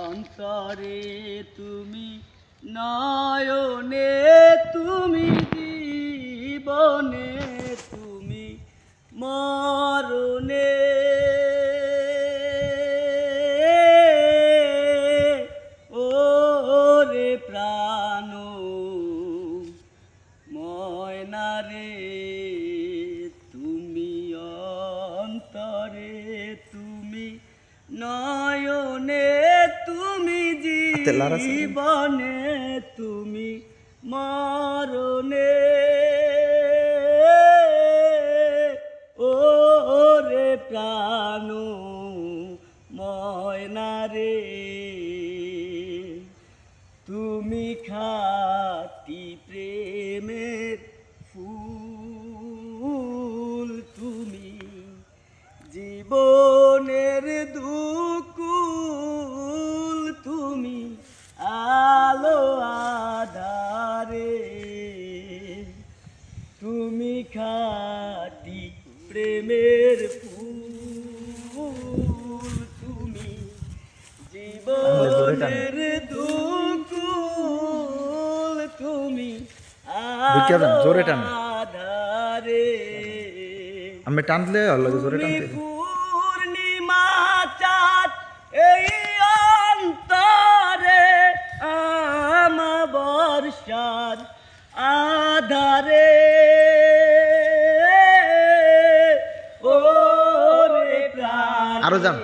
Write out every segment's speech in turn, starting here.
অন্তরে তুমি নয়নে তুমি জীবনে তুমি মরণে ও রে প্রাণ ময়না রে। তুমি খাটি প্রেমের ফুল। প্রেমের ফুল তুমি জীবনের দুকুল তুমি ঢুকিয়া জোরে টান। আধারে। আমি টানলে লাগে জোরে তুমি টানতে পূর্ণিমা চাঁদ এই অন্তরে আমা বর্ষার আধারে। আরও যান।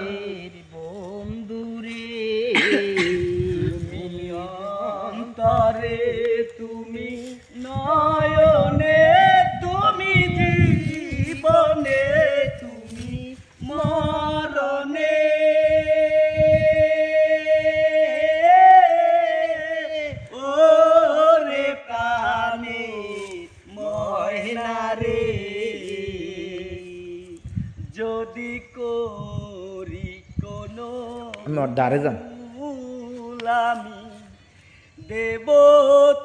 যদি করি কোনো ওর যান। আমি দেব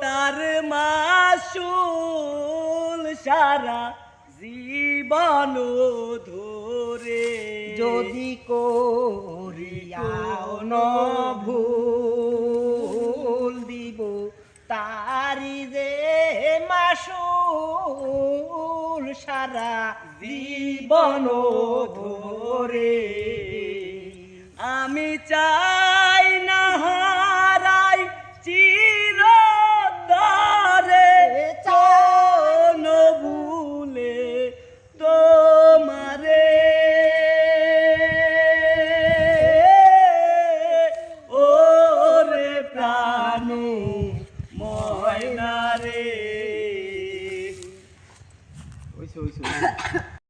তার মাসুল সারা জীবন ধরে। যদি ভুল দিব তারি যে মাসুল সারা জীবন ধরে আমি চাই ময়না রে